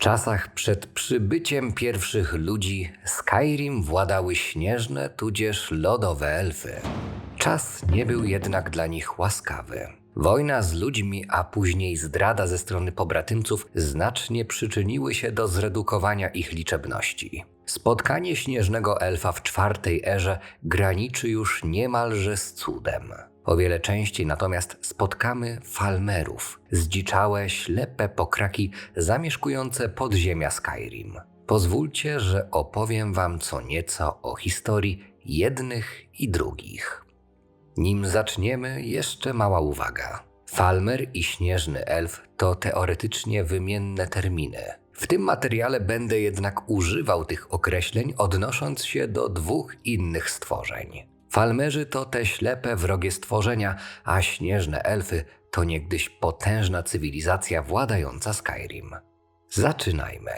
czasach przed przybyciem pierwszych ludzi Skyrim władały śnieżne tudzież lodowe elfy. Czas nie był jednak dla nich łaskawy. Wojna z ludźmi, a później zdrada ze strony pobratymców znacznie przyczyniły się do zredukowania ich liczebności. Spotkanie śnieżnego elfa w czwartej erze graniczy już niemalże z cudem. O wiele częściej natomiast spotkamy falmerów, zdziczałe, ślepe pokraki zamieszkujące podziemia Skyrim. Pozwólcie, że opowiem wam co nieco o historii jednych i drugich. Nim zaczniemy, jeszcze mała uwaga. Falmer i śnieżny elf to teoretycznie wymienne terminy. W tym materiale będę jednak używał tych określeń, odnosząc się do dwóch innych stworzeń. Falmerzy to te ślepe, wrogie stworzenia, a śnieżne elfy to niegdyś potężna cywilizacja władająca Skyrim. Zaczynajmy.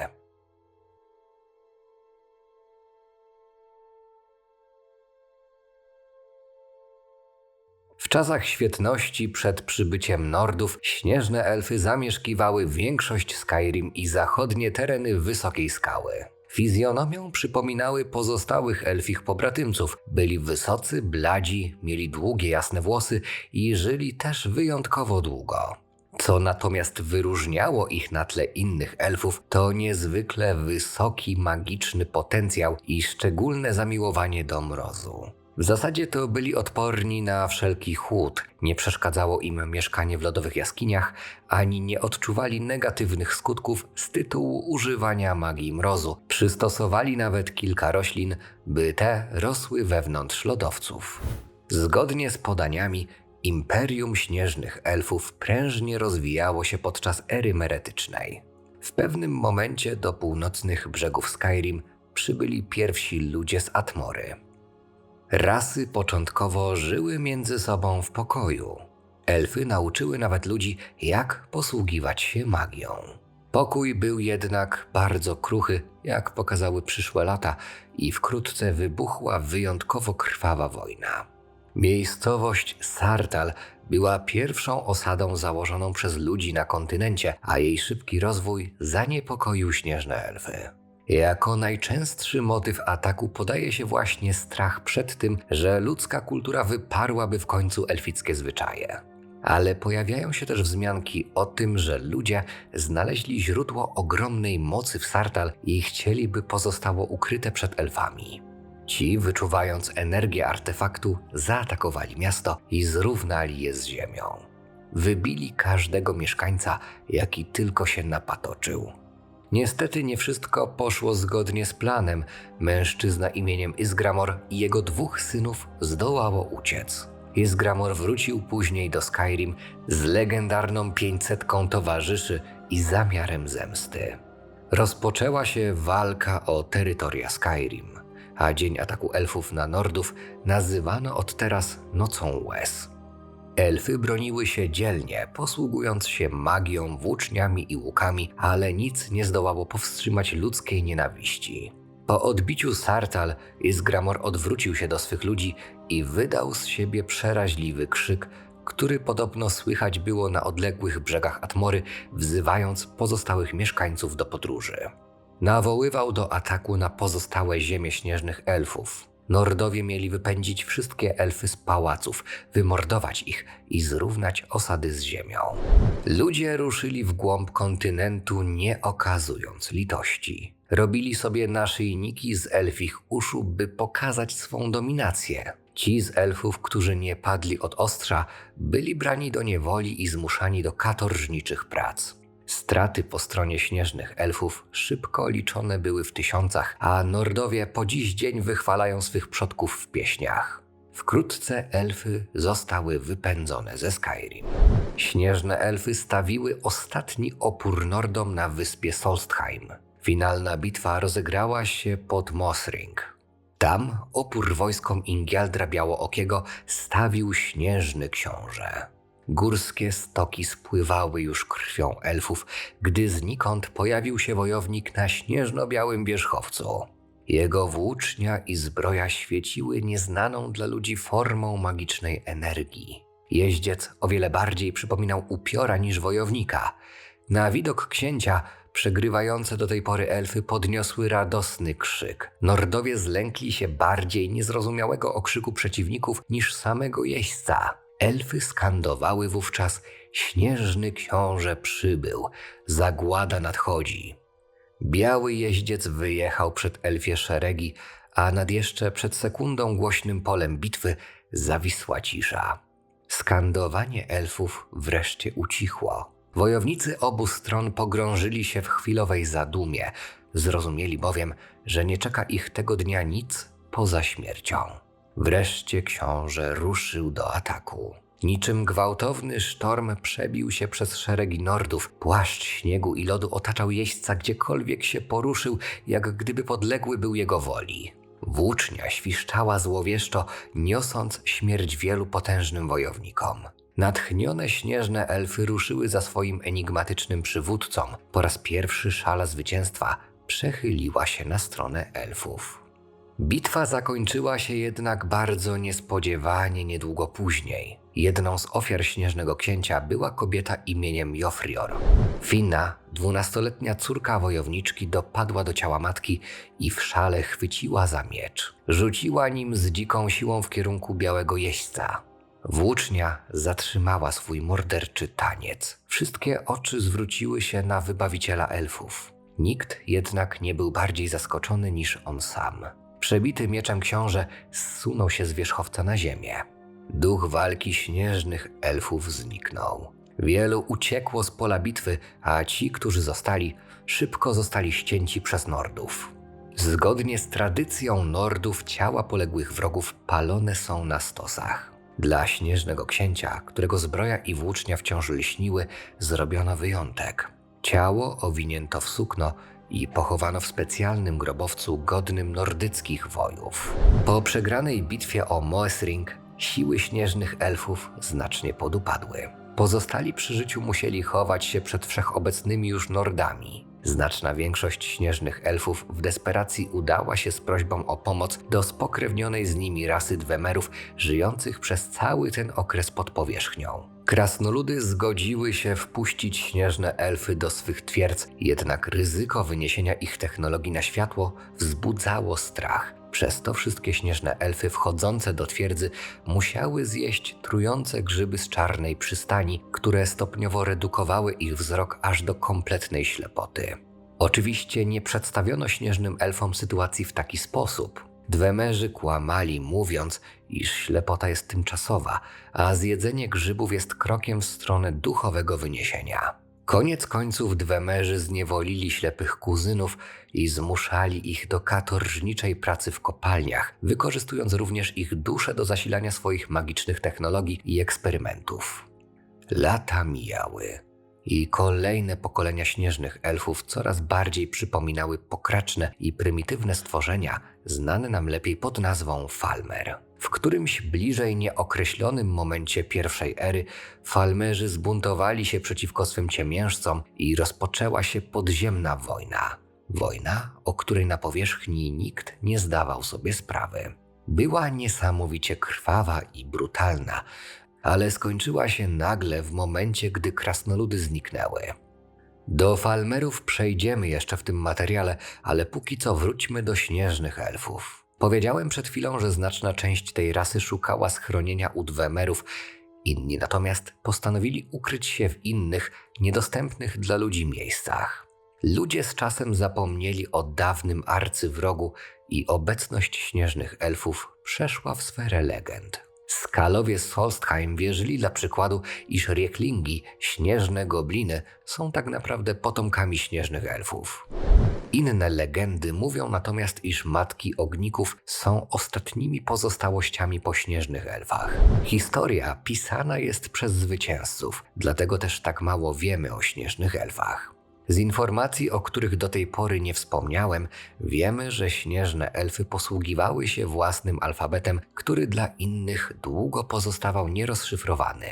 W czasach świetności przed przybyciem Nordów śnieżne elfy zamieszkiwały większość Skyrim i zachodnie tereny wysokiej skały. Fizjonomią przypominały pozostałych elfich pobratymców. Byli wysocy, bladzi, mieli długie jasne włosy i żyli też wyjątkowo długo. Co natomiast wyróżniało ich na tle innych elfów, to niezwykle wysoki magiczny potencjał i szczególne zamiłowanie do mrozu. W zasadzie to byli odporni na wszelki chłód, nie przeszkadzało im mieszkanie w lodowych jaskiniach, ani nie odczuwali negatywnych skutków z tytułu używania magii mrozu. Przystosowali nawet kilka roślin, by te rosły wewnątrz lodowców. Zgodnie z podaniami, imperium śnieżnych elfów prężnie rozwijało się podczas ery meretycznej. W pewnym momencie do północnych brzegów Skyrim przybyli pierwsi ludzie z Atmory. Rasy początkowo żyły między sobą w pokoju. Elfy nauczyły nawet ludzi, jak posługiwać się magią. Pokój był jednak bardzo kruchy, jak pokazały przyszłe lata, i wkrótce wybuchła wyjątkowo krwawa wojna. Miejscowość Sartal była pierwszą osadą założoną przez ludzi na kontynencie, a jej szybki rozwój zaniepokoił śnieżne elfy. Jako najczęstszy motyw ataku podaje się właśnie strach przed tym, że ludzka kultura wyparłaby w końcu elfickie zwyczaje. Ale pojawiają się też wzmianki o tym, że ludzie znaleźli źródło ogromnej mocy w Sartal i chcieliby pozostało ukryte przed elfami. Ci, wyczuwając energię artefaktu, zaatakowali miasto i zrównali je z ziemią. Wybili każdego mieszkańca, jaki tylko się napatoczył. Niestety nie wszystko poszło zgodnie z planem. Mężczyzna imieniem Isgramor i jego dwóch synów zdołało uciec. Isgramor wrócił później do Skyrim z legendarną 500 towarzyszy i zamiarem zemsty. Rozpoczęła się walka o terytoria Skyrim, a dzień ataku elfów na Nordów nazywano od teraz Nocą Łez. Elfy broniły się dzielnie, posługując się magią, włóczniami i łukami, ale nic nie zdołało powstrzymać ludzkiej nienawiści. Po odbiciu Sartal, Isgramor odwrócił się do swych ludzi i wydał z siebie przeraźliwy krzyk, który podobno słychać było na odległych brzegach Atmory, wzywając pozostałych mieszkańców do podróży. Nawoływał do ataku na pozostałe ziemie śnieżnych elfów. Nordowie mieli wypędzić wszystkie elfy z pałaców, wymordować ich i zrównać osady z ziemią. Ludzie ruszyli w głąb kontynentu, nie okazując litości. Robili sobie naszyjniki z elfich uszu, by pokazać swą dominację. Ci z elfów, którzy nie padli od ostrza, byli brani do niewoli i zmuszani do katorżniczych prac. Straty po stronie śnieżnych elfów szybko liczone były w tysiącach, a Nordowie po dziś dzień wychwalają swych przodków w pieśniach. Wkrótce elfy zostały wypędzone ze Skyrim. Śnieżne elfy stawiły ostatni opór Nordom na wyspie Solstheim. Finalna bitwa rozegrała się pod Mosring. Tam opór wojskom Ingialdra Białookiego stawił śnieżny książę. Górskie stoki spływały już krwią elfów, gdy znikąd pojawił się wojownik na śnieżno-białym wierzchowcu. Jego włócznia i zbroja świeciły nieznaną dla ludzi formą magicznej energii. Jeździec o wiele bardziej przypominał upiora niż wojownika. Na widok księcia Przegrywające do tej pory elfy podniosły radosny krzyk. Nordowie zlękli się bardziej niezrozumiałego okrzyku przeciwników niż samego jeźdźca. Elfy skandowały wówczas: Śnieżny książę przybył, zagłada nadchodzi. Biały jeździec wyjechał przed elfie szeregi, a nad jeszcze przed sekundą głośnym polem bitwy zawisła cisza. Skandowanie elfów wreszcie ucichło. Wojownicy obu stron pogrążyli się w chwilowej zadumie, zrozumieli bowiem, że nie czeka ich tego dnia nic poza śmiercią. Wreszcie książę ruszył do ataku. Niczym gwałtowny sztorm przebił się przez szeregi nordów. Płaszcz śniegu i lodu otaczał jeźdźca gdziekolwiek się poruszył, jak gdyby podległy był jego woli. Włócznia świszczała złowieszczo, niosąc śmierć wielu potężnym wojownikom. Natchnione śnieżne elfy ruszyły za swoim enigmatycznym przywódcą. Po raz pierwszy szala zwycięstwa przechyliła się na stronę elfów. Bitwa zakończyła się jednak bardzo niespodziewanie niedługo później. Jedną z ofiar śnieżnego księcia była kobieta imieniem Jofrior. Finna, dwunastoletnia córka wojowniczki, dopadła do ciała matki i w szale chwyciła za miecz. Rzuciła nim z dziką siłą w kierunku białego jeźdźca. Włócznia zatrzymała swój morderczy taniec. Wszystkie oczy zwróciły się na wybawiciela elfów. Nikt jednak nie był bardziej zaskoczony niż on sam. Przebity mieczem książę zsunął się z wierzchowca na ziemię. Duch walki śnieżnych elfów zniknął. Wielu uciekło z pola bitwy, a ci, którzy zostali, szybko zostali ścięci przez Nordów. Zgodnie z tradycją Nordów ciała poległych wrogów palone są na stosach. Dla śnieżnego księcia, którego zbroja i włócznia wciąż lśniły, zrobiono wyjątek. Ciało owinięto w sukno i pochowano w specjalnym grobowcu godnym nordyckich wojów. Po przegranej bitwie o Moesring siły śnieżnych elfów znacznie podupadły. Pozostali przy życiu musieli chować się przed wszechobecnymi już Nordami. Znaczna większość śnieżnych elfów w desperacji udała się z prośbą o pomoc do spokrewnionej z nimi rasy Dwemerów żyjących przez cały ten okres pod powierzchnią. Krasnoludy zgodziły się wpuścić śnieżne elfy do swych twierdz, jednak ryzyko wyniesienia ich technologii na światło wzbudzało strach. Przez to wszystkie śnieżne elfy wchodzące do twierdzy musiały zjeść trujące grzyby z czarnej przystani, które stopniowo redukowały ich wzrok aż do kompletnej ślepoty. Oczywiście nie przedstawiono śnieżnym elfom sytuacji w taki sposób. Dwemerzy kłamali, mówiąc, iż ślepota jest tymczasowa, a zjedzenie grzybów jest krokiem w stronę duchowego wyniesienia. Koniec końców Dwemerzy zniewolili ślepych kuzynów i zmuszali ich do katorżniczej pracy w kopalniach, wykorzystując również ich dusze do zasilania swoich magicznych technologii i eksperymentów. Lata mijały i kolejne pokolenia śnieżnych elfów coraz bardziej przypominały pokraczne i prymitywne stworzenia, znane nam lepiej pod nazwą Falmer. W którymś bliżej nieokreślonym momencie pierwszej ery Falmerzy zbuntowali się przeciwko swym ciemiężcom i rozpoczęła się podziemna wojna. Wojna, o której na powierzchni nikt nie zdawał sobie sprawy. Była niesamowicie krwawa i brutalna, ale skończyła się nagle w momencie, gdy krasnoludy zniknęły. Do Falmerów przejdziemy jeszcze w tym materiale, ale póki co wróćmy do śnieżnych elfów. Powiedziałem przed chwilą, że znaczna część tej rasy szukała schronienia u Dwemerów, inni natomiast postanowili ukryć się w innych, niedostępnych dla ludzi miejscach. Ludzie z czasem zapomnieli o dawnym arcywrogu i obecność śnieżnych elfów przeszła w sferę legend. Skalowie z Solstheim wierzyli dla przykładu, iż rieklingi, śnieżne gobliny, są tak naprawdę potomkami śnieżnych elfów. Inne legendy mówią natomiast, iż matki ogników są ostatnimi pozostałościami po śnieżnych elfach. Historia pisana jest przez zwycięzców, dlatego też tak mało wiemy o śnieżnych elfach. Z informacji, o których do tej pory nie wspomniałem, wiemy, że śnieżne elfy posługiwały się własnym alfabetem, który dla innych długo pozostawał nierozszyfrowany.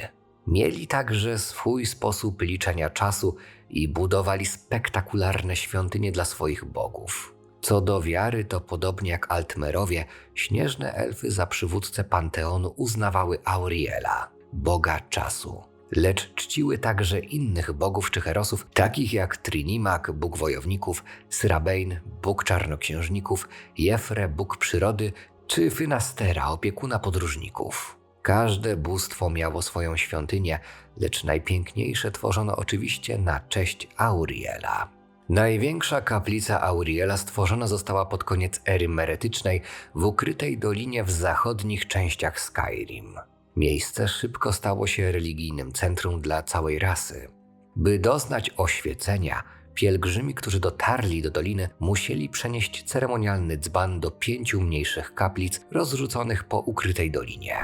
Mieli także swój sposób liczenia czasu i budowali spektakularne świątynie dla swoich bogów. Co do wiary, to podobnie jak Altmerowie, śnieżne elfy za przywódcę panteonu uznawały Auriela, boga czasu. Lecz czciły także innych bogów czy herosów, takich jak Trinimak, bóg wojowników, Syrabein, bóg czarnoksiężników, Jefre, bóg przyrody, czy Fynastera, opiekuna podróżników. Każde bóstwo miało swoją świątynię, lecz najpiękniejsze tworzono oczywiście na cześć Auriela. Największa kaplica Auriela stworzona została pod koniec ery meretycznej w ukrytej dolinie w zachodnich częściach Skyrim. Miejsce szybko stało się religijnym centrum dla całej rasy. By doznać oświecenia, pielgrzymi, którzy dotarli do doliny, musieli przenieść ceremonialny dzban do pięciu mniejszych kaplic rozrzuconych po ukrytej dolinie.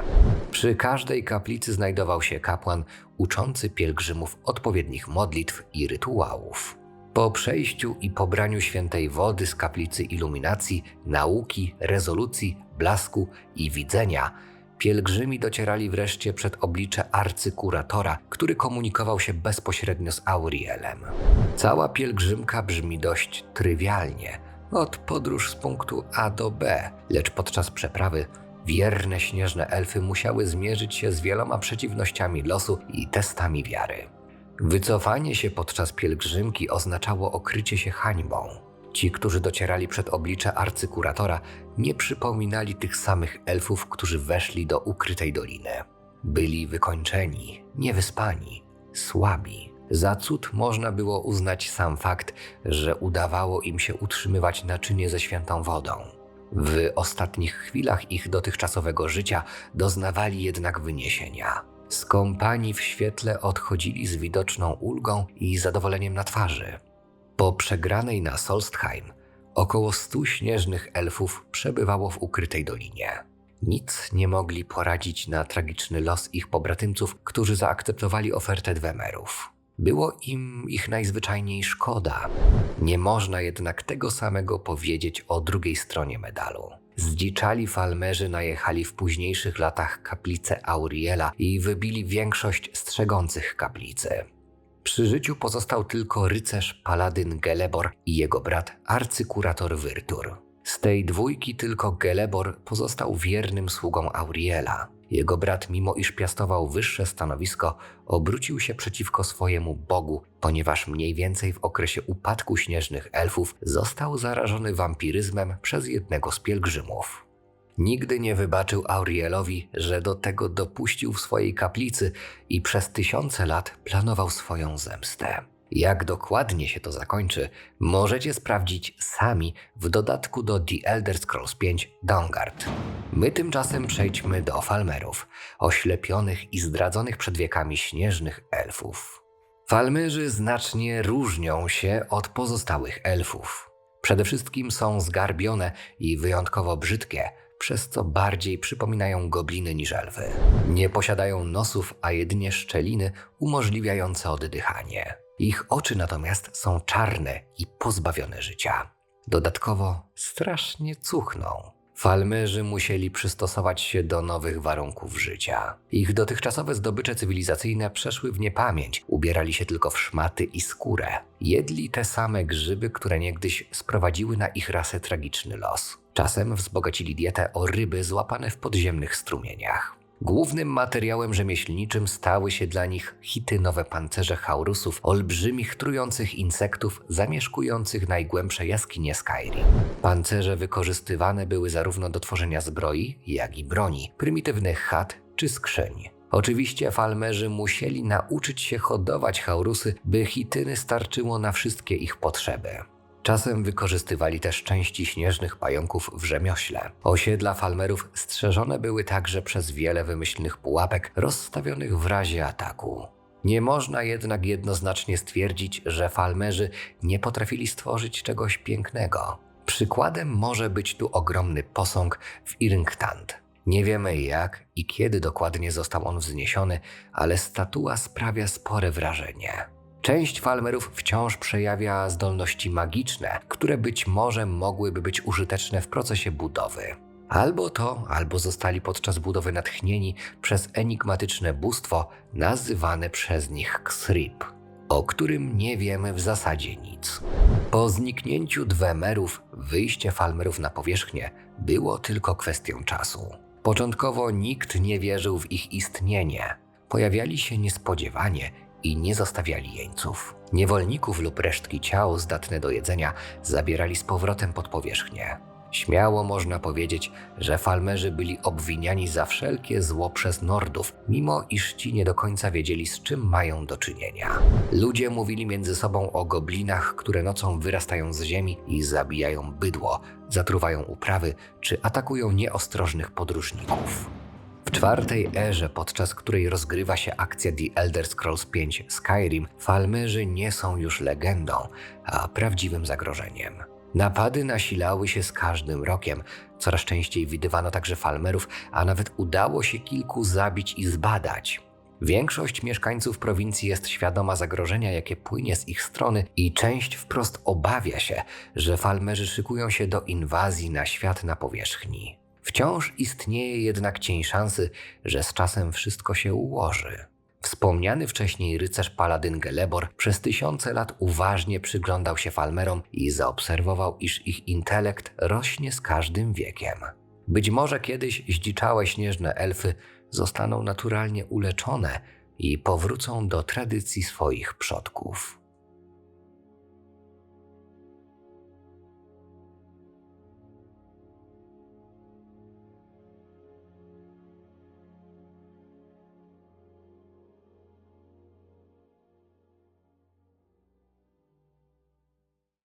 Przy każdej kaplicy znajdował się kapłan uczący pielgrzymów odpowiednich modlitw i rytuałów. Po przejściu i pobraniu świętej wody z kaplicy iluminacji, nauki, rezolucji, blasku i widzenia, pielgrzymi docierali wreszcie przed oblicze arcykuratora, który komunikował się bezpośrednio z Aurielem. Cała pielgrzymka brzmi dość trywialnie, od podróż z punktu A do B, lecz podczas przeprawy wierne śnieżne elfy musiały zmierzyć się z wieloma przeciwnościami losu i testami wiary. Wycofanie się podczas pielgrzymki oznaczało okrycie się hańbą. Ci, którzy docierali przed oblicze arcykuratora, nie przypominali tych samych elfów, którzy weszli do ukrytej doliny. Byli wykończeni, niewyspani, słabi. Za cud można było uznać sam fakt, że udawało im się utrzymywać naczynie ze świętą wodą. W ostatnich chwilach ich dotychczasowego życia doznawali jednak wyniesienia. Skąpani w świetle odchodzili z widoczną ulgą i zadowoleniem na twarzy. Po przegranej na Solstheim około stu śnieżnych elfów przebywało w ukrytej dolinie. Nic nie mogli poradzić na tragiczny los ich pobratymców, którzy zaakceptowali ofertę Dwemerów. Było im ich najzwyczajniej szkoda. Nie można jednak tego samego powiedzieć o drugiej stronie medalu. Zdziczali falmerzy najechali w późniejszych latach kaplicę Auriela i wybili większość strzegących kaplicy. Przy życiu pozostał tylko rycerz paladyn Gelebor i jego brat arcykurator Wyrtur. Z tej dwójki tylko Gelebor pozostał wiernym sługą Auriela. Jego brat, mimo iż piastował wyższe stanowisko, obrócił się przeciwko swojemu bogu, ponieważ mniej więcej w okresie upadku śnieżnych elfów został zarażony wampiryzmem przez jednego z pielgrzymów. Nigdy nie wybaczył Aurielowi, że do tego dopuścił w swojej kaplicy i przez tysiące lat planował swoją zemstę. Jak dokładnie się to zakończy, możecie sprawdzić sami w dodatku do The Elder Scrolls 5 Dawnguard. My tymczasem przejdźmy do Falmerów, oślepionych i zdradzonych przed wiekami śnieżnych elfów. Falmerzy znacznie różnią się od pozostałych elfów. Przede wszystkim są zgarbione i wyjątkowo brzydkie, przez co bardziej przypominają gobliny niż elfy. Nie posiadają nosów, a jedynie szczeliny umożliwiające oddychanie. Ich oczy natomiast są czarne i pozbawione życia. Dodatkowo strasznie cuchną. Falmerzy musieli przystosować się do nowych warunków życia. Ich dotychczasowe zdobycze cywilizacyjne przeszły w niepamięć, ubierali się tylko w szmaty i skórę. Jedli te same grzyby, które niegdyś sprowadziły na ich rasę tragiczny los. Czasem wzbogacili dietę o ryby złapane w podziemnych strumieniach. Głównym materiałem rzemieślniczym stały się dla nich hitynowe pancerze haurusów, olbrzymich trujących insektów zamieszkujących najgłębsze jaskinie Skyrim. Pancerze wykorzystywane były zarówno do tworzenia zbroi, jak i broni, prymitywnych chat czy skrzyń. Oczywiście falmerzy musieli nauczyć się hodować haurusy, by hityny starczyło na wszystkie ich potrzeby. Czasem wykorzystywali też części śnieżnych pająków w rzemiośle. Osiedla falmerów strzeżone były także przez wiele wymyślnych pułapek rozstawionych w razie ataku. Nie można jednak jednoznacznie stwierdzić, że falmerzy nie potrafili stworzyć czegoś pięknego. Przykładem może być tu ogromny posąg w Iringtand. Nie wiemy jak i kiedy dokładnie został on wzniesiony, ale statua sprawia spore wrażenie. Część falmerów wciąż przejawia zdolności magiczne, które być może mogłyby być użyteczne w procesie budowy. Albo to, albo zostali podczas budowy natchnieni przez enigmatyczne bóstwo nazywane przez nich Ksrip, o którym nie wiemy w zasadzie nic. Po zniknięciu Dwemerów wyjście falmerów na powierzchnię było tylko kwestią czasu. Początkowo nikt nie wierzył w ich istnienie. pojawiali się niespodziewanie i nie zostawiali jeńców. Niewolników lub resztki ciał zdatne do jedzenia zabierali z powrotem pod powierzchnię. Śmiało można powiedzieć, że falmerzy byli obwiniani za wszelkie zło przez Nordów, mimo iż ci nie do końca wiedzieli, z czym mają do czynienia. Ludzie mówili między sobą o goblinach, które nocą wyrastają z ziemi i zabijają bydło, zatruwają uprawy czy atakują nieostrożnych podróżników. W czwartej erze, podczas której rozgrywa się akcja The Elder Scrolls V Skyrim, falmerzy nie są już legendą, a prawdziwym zagrożeniem. Napady nasilały się z każdym rokiem. Coraz częściej widywano także falmerów, a nawet udało się kilku zabić i zbadać. Większość mieszkańców prowincji jest świadoma zagrożenia, jakie płynie z ich strony, i część wprost obawia się, że falmerzy szykują się do inwazji na świat na powierzchni. Wciąż istnieje jednak cień szansy, że z czasem wszystko się ułoży. Wspomniany wcześniej rycerz paladyn Gelebor przez tysiące lat uważnie przyglądał się falmerom i zaobserwował, iż ich intelekt rośnie z każdym wiekiem. Być może kiedyś zdziczałe śnieżne elfy zostaną naturalnie uleczone i powrócą do tradycji swoich przodków.